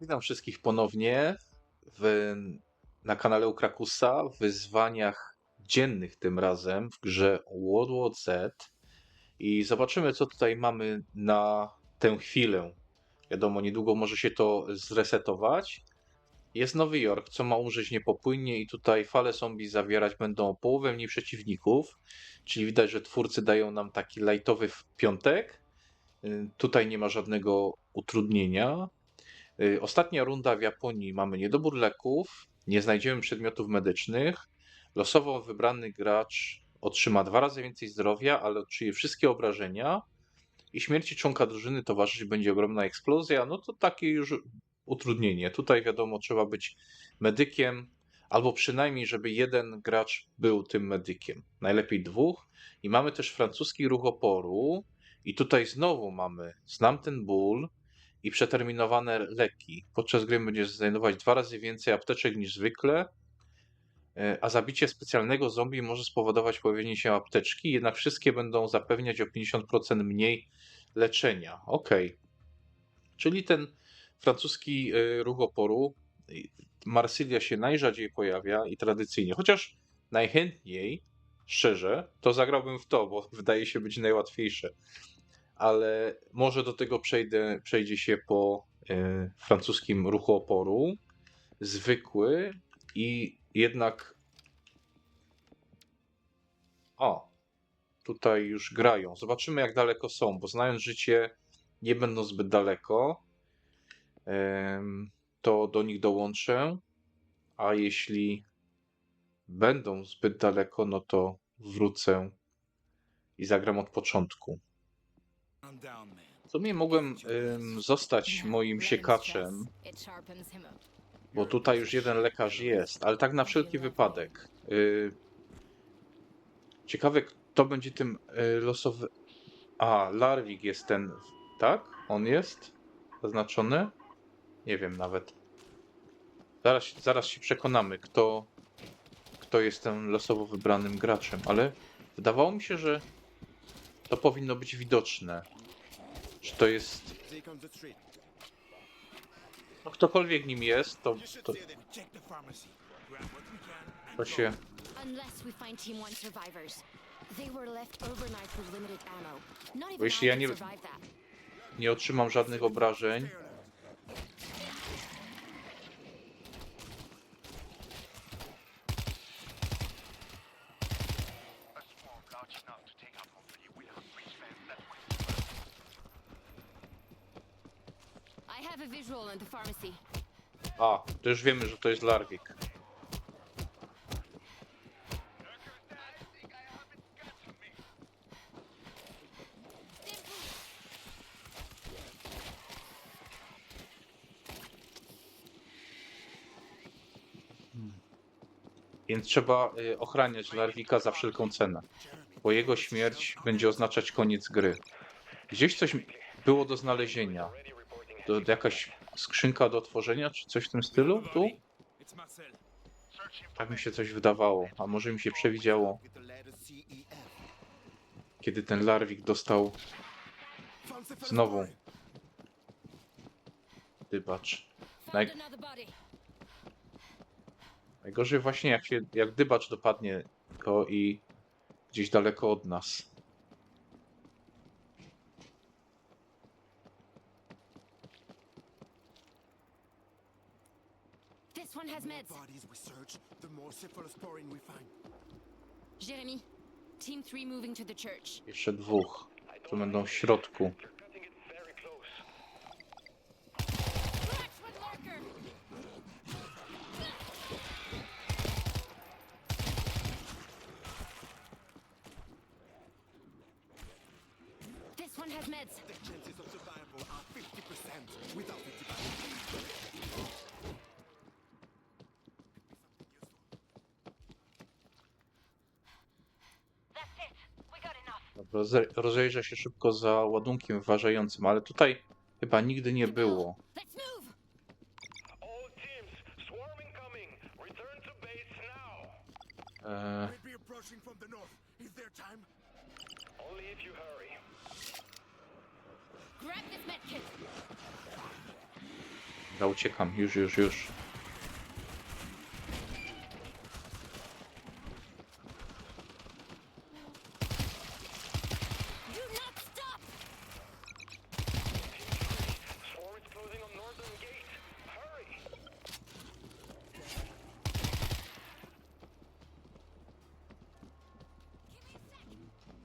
Witam wszystkich ponownie w, na kanale Ukrakusa w wyzwaniach dziennych tym razem w grze World War Z i zobaczymy co tutaj mamy na tę chwilę. Wiadomo, niedługo może się to zresetować. Jest Nowy Jork, co ma umrzeć niepopłynnie i tutaj fale zombie zawierać będą połowę mniej przeciwników, czyli widać, że twórcy dają nam taki lightowy piątek. Y, Tutaj nie ma żadnego utrudnienia. Y, Ostatnia runda w Japonii mamy niedobór leków, nie znajdziemy przedmiotów medycznych. Losowo wybrany gracz otrzyma dwa razy więcej zdrowia, ale odczuje wszystkie obrażenia. I śmierci członka drużyny towarzyszyć będzie ogromna eksplozja. No to takie już utrudnienie. Tutaj wiadomo, trzeba być medykiem, albo przynajmniej, żeby jeden gracz był tym medykiem. Najlepiej dwóch. I mamy też francuski ruch oporu. I tutaj znowu mamy znam ten ból, i przeterminowane leki. Podczas gry będziesz znajdować dwa razy więcej apteczek niż zwykle, e, a zabicie specjalnego zombie może spowodować pojawienie się apteczki, jednak wszystkie będą zapewniać o 50% mniej leczenia. Ok. Czyli ten francuski e, ruch oporu, Marsylia się najrzadziej pojawia i tradycyjnie, chociaż najchętniej, szczerze, to zagrałbym w to, bo wydaje się być najłatwiejsze ale może do tego przejdę, przejdzie się po e, francuskim ruchu oporu. Zwykły i jednak. O, tutaj już grają. Zobaczymy, jak daleko są, bo znając życie, nie będą zbyt daleko. Em, to do nich dołączę. A jeśli będą zbyt daleko, no to wrócę i zagram od początku. W sumie mogłem ym, zostać moim siekaczem, bo tutaj już jeden lekarz jest, ale tak na wszelki wypadek. Y, ciekawe, kto będzie tym y, losowy. A, Larwik jest ten, tak? On jest zaznaczony? Nie wiem nawet. Zaraz, zaraz się przekonamy, kto, kto jest tym losowo wybranym graczem, ale wydawało mi się, że to powinno być widoczne. Czy to jest. No, ktokolwiek nim jest, to, to, to się. Even jeśli ja nie-. Nie otrzymam żadnych obrażeń. I have a visual in the pharmacy. A, to już wiemy, że to jest Larwik. Więc trzeba y, ochraniać Larwika za wszelką cenę, bo jego śmierć będzie oznaczać koniec gry. Gdzieś coś było do znalezienia. To jakaś skrzynka do otworzenia, czy coś w tym stylu? Tu? Tak mi się coś wydawało, a może mi się przewidziało, kiedy ten Larwik dostał znowu dybacz. Naj... Najgorzej właśnie jak się, jak dybacz dopadnie go i gdzieś daleko od nas. This one has meds. bodies we search, the more cephalosporin we find. Jeremy, Team Three moving to the church. Jeszcze dwóch, którzy będą w środku. Rozejrzę się szybko za ładunkiem wyważającym, ale tutaj chyba nigdy nie było. Move. All teams, swarm incoming.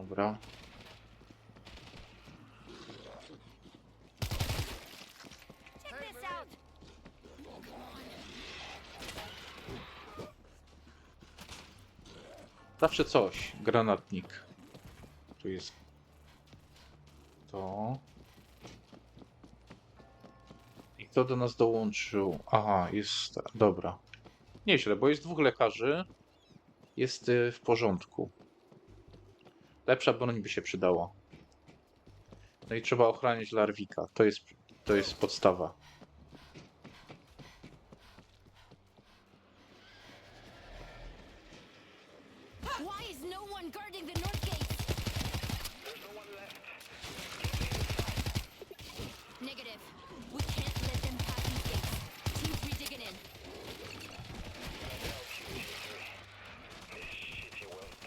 Dobra. Zawsze coś. Granatnik. Tu jest to. I kto do nas dołączył? Aha, jest. Dobra. Nieźle, bo jest dwóch lekarzy. Jest y, w porządku. Lepsza broń by się przydała. No i trzeba ochraniać Larwika. To jest, to jest podstawa. No.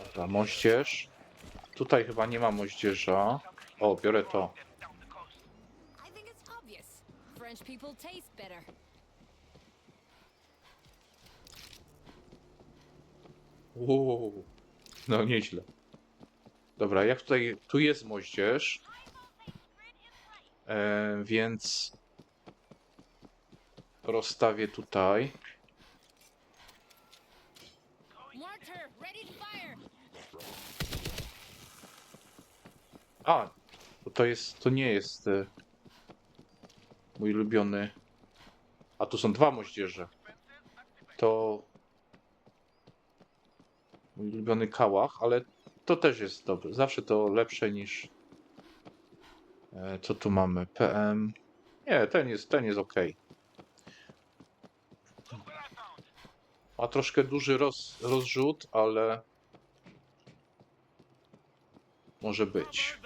Dobra, moździerz. Tutaj chyba nie ma moździerza. O, biorę to. I think it's obvious. French people taste better. Uuu, no nieźle. Dobra, jak tutaj, tu jest moździerz, e, więc rozstawię tutaj. A, to jest, to nie jest e, mój ulubiony. A tu są dwa moździerze. To mój ulubiony kałach, ale to też jest dobre. Zawsze to lepsze niż. E, co tu mamy? PM. Nie, ten jest, ten jest ok. Ma troszkę duży roz, rozrzut, ale może być.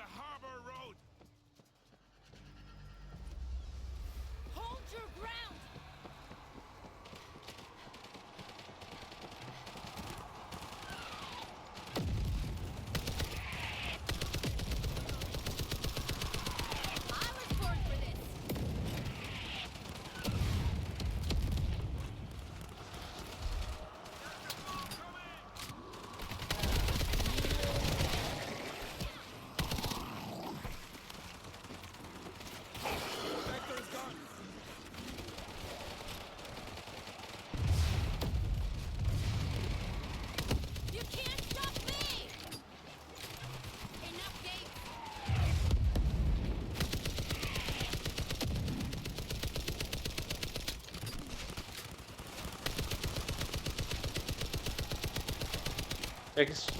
Jak jest,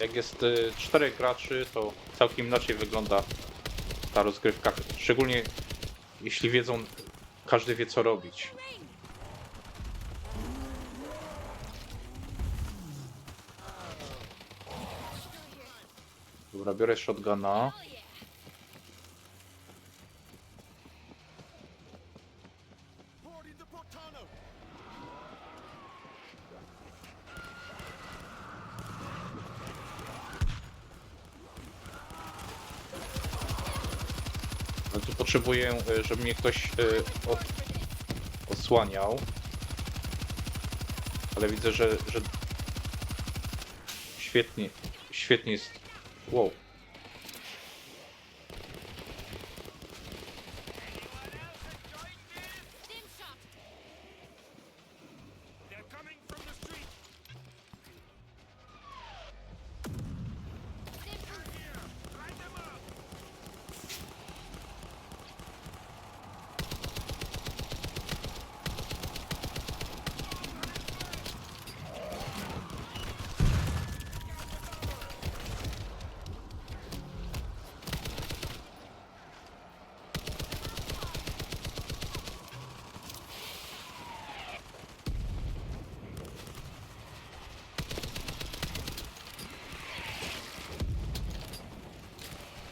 jak jest y, czterech graczy, to całkiem inaczej wygląda ta rozgrywka. Szczególnie jeśli wiedzą, każdy wie co robić. Dobra, biorę shotguna. Hell yeah! Boarding the Portano. No tu potrzebuję, y, żeby mnie ktoś y, od. Ale widzę, że, że świetnie, świetnie jest. Wow.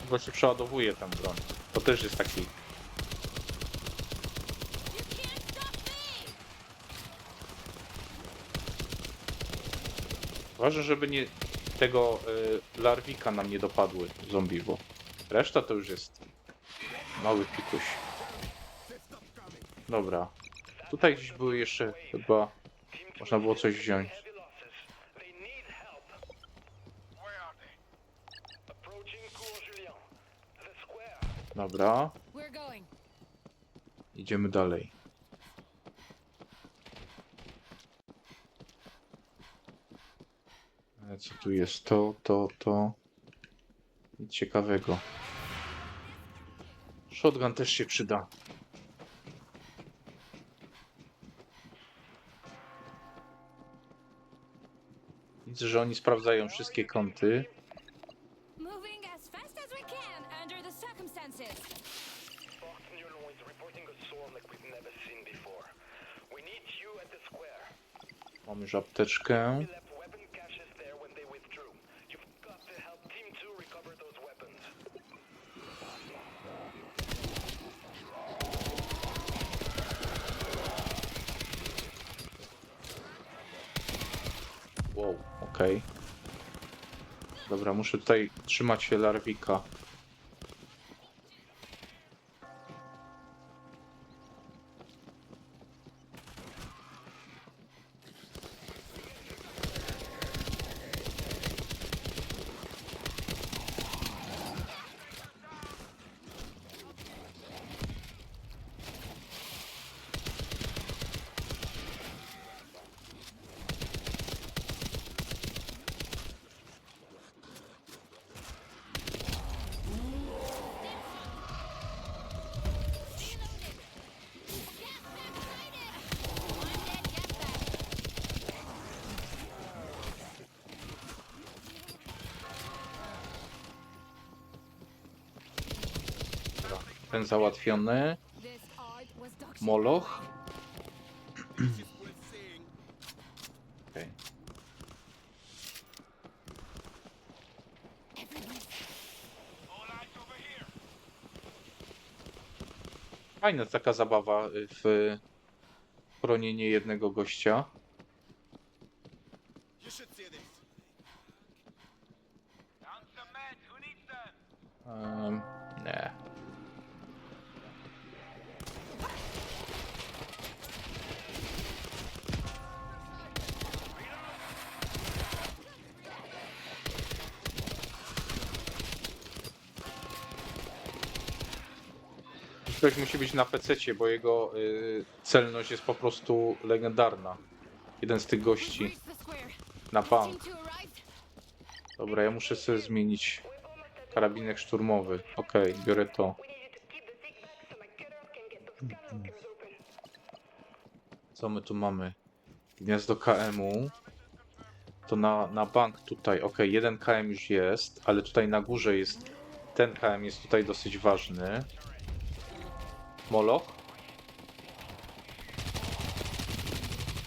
Właśnie przeładowuje tam broń. To też jest taki... Ważne, żeby nie tego y, larwika nam nie dopadły zombie, bo reszta to już jest mały pikuś. Dobra. Tutaj gdzieś były jeszcze chyba... Można było coś wziąć. Dobra. Idziemy dalej. E, Co tu jest? To, to, to. Nic ciekawego. Shotgun też się przyda. Widzę, że oni sprawdzają wszystkie kąty. Those weapons. Wow, okej. Dobra, muszę tutaj trzymać się larwika. Ten załatwiony. Moloch. Fajna taka zabawa w chronienie jednego gościa. Ktoś musi być na PC, bo jego y, celność jest po prostu legendarna. Jeden z tych gości na arrived. Dobra, ja muszę sobie zmienić karabinek szturmowy. Okej, biorę to. Co my tu mamy? Gniazdo KM-u. To na, na bank tutaj. Okej, jeden KM już jest, ale tutaj na górze jest. Ten KM jest tutaj dosyć ważny. Moloch.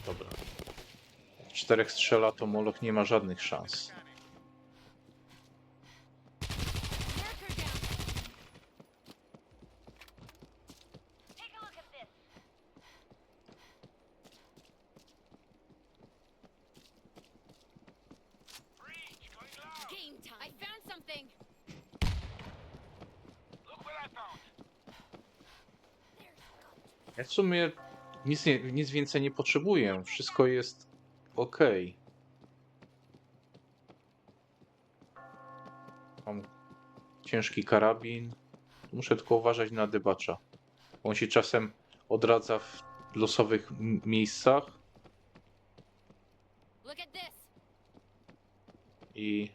Dobra. Jak czterech strzela, to Moloch nie ma żadnych szans. Ja w sumie nic, nie, nic więcej nie potrzebuję. Wszystko jest ok. Mam ciężki karabin. Muszę tylko uważać na dybacza. On się czasem odradza w losowych m- miejscach i...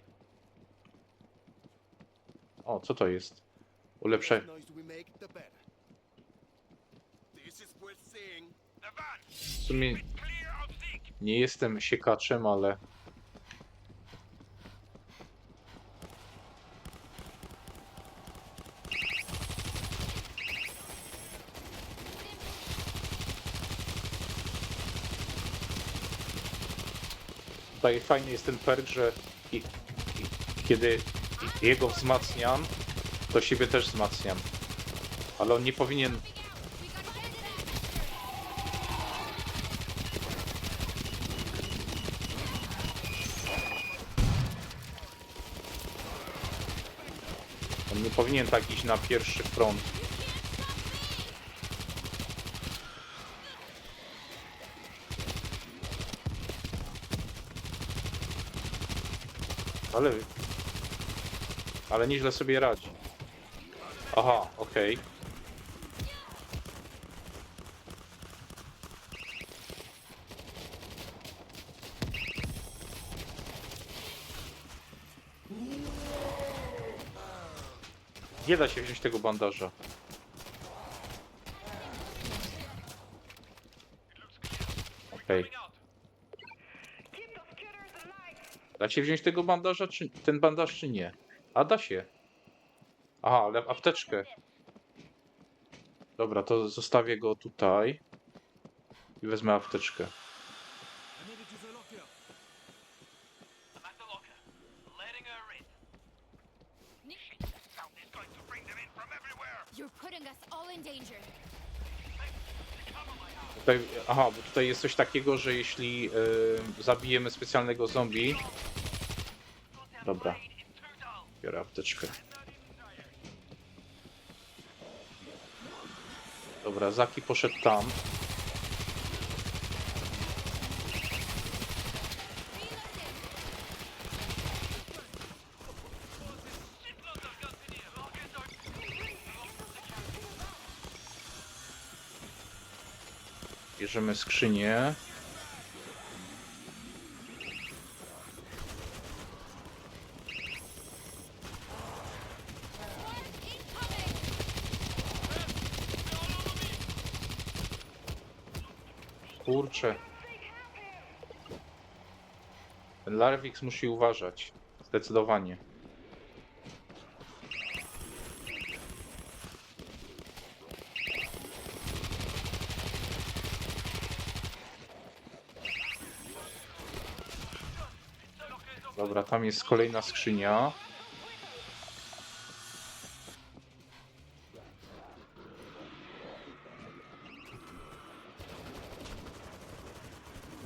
O, co to jest? Ulepszaj. The noise we make, the better. This is worth seeing. W sumie nie jestem siekaczem, ale tutaj fajny jest ten perk, że i, i, kiedy jego wzmacniam, to siebie też wzmacniam. Ale on nie powinien We got bandit act. On nie powinien tak iść na pierwszy front. Ale... Ale nieźle sobie radzi. Aha, okej. Nie da się wziąć tego bandaża. Okej. Da się wziąć tego bandaża, czy ten bandaż, czy nie? A da się. Aha, ale apteczkę. Dobra, to zostawię go tutaj. I wezmę apteczkę. Aha, bo tutaj jest coś takiego, że jeśli y, zabijemy specjalnego zombie... Dobra, biorę apteczkę. Dobra, Zaki poszedł tam. Bierzemy skrzynię. Kurczę. Ten musi uważać. Zdecydowanie. Dobra, tam jest kolejna skrzynia.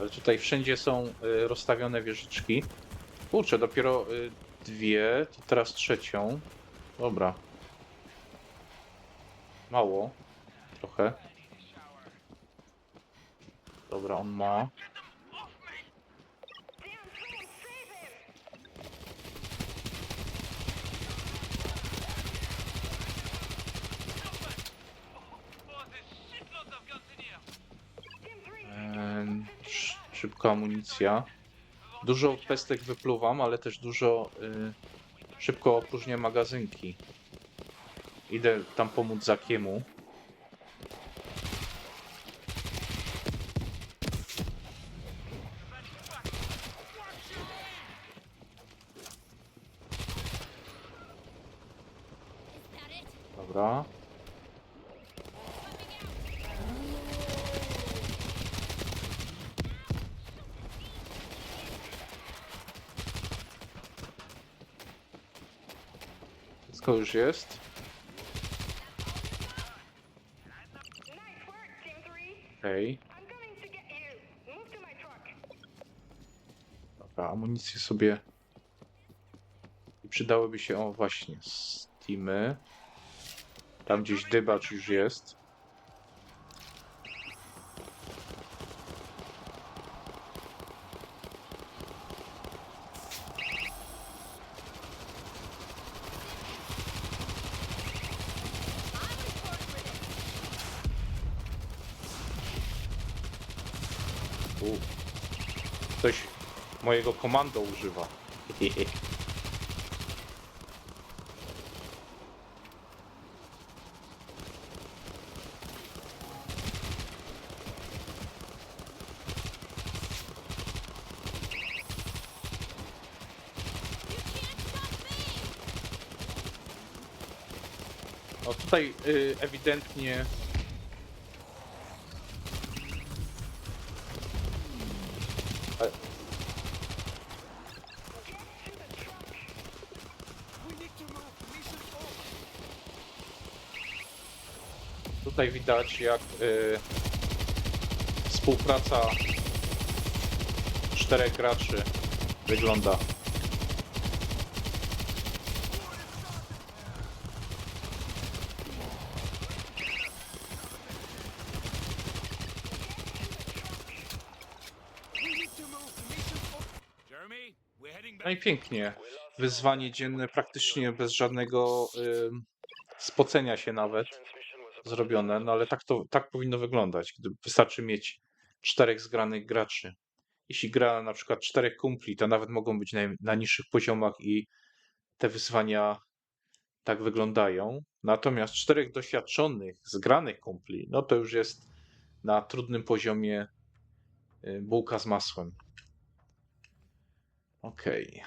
Ale tutaj wszędzie są y, rozstawione wieżyczki. Kurczę, dopiero y, dwie, to teraz trzecią. Dobra. Mało. Trochę. Dobra, on ma. Szybka amunicja. Dużo pestek wypluwam, ale też dużo y, szybko opróżniam magazynki. Idę tam pomóc Zakiemu. Dobra. Wszystko już jest. Nice work, Team 3. Okej. I'm coming to get you. Move to my truck. Dobra, amunicję sobie. I przydałyby się, o właśnie, Steamy. Tam gdzieś dybacz już jest. U. Ktoś mojego komando używa. No tutaj y, ewidentnie Tutaj widać jak y, współpraca czterech graczy wygląda. No i pięknie. Wyzwanie dzienne praktycznie bez żadnego y, spocenia się nawet zrobione, no ale tak to tak powinno wyglądać, gdy wystarczy mieć czterech zgranych graczy. Jeśli gra na przykład czterech kumpli, to nawet mogą być na, na niższych poziomach i te wyzwania tak wyglądają. Natomiast czterech doświadczonych, zgranych kumpli, no to już jest na trudnym poziomie y, bułka z masłem. Okej.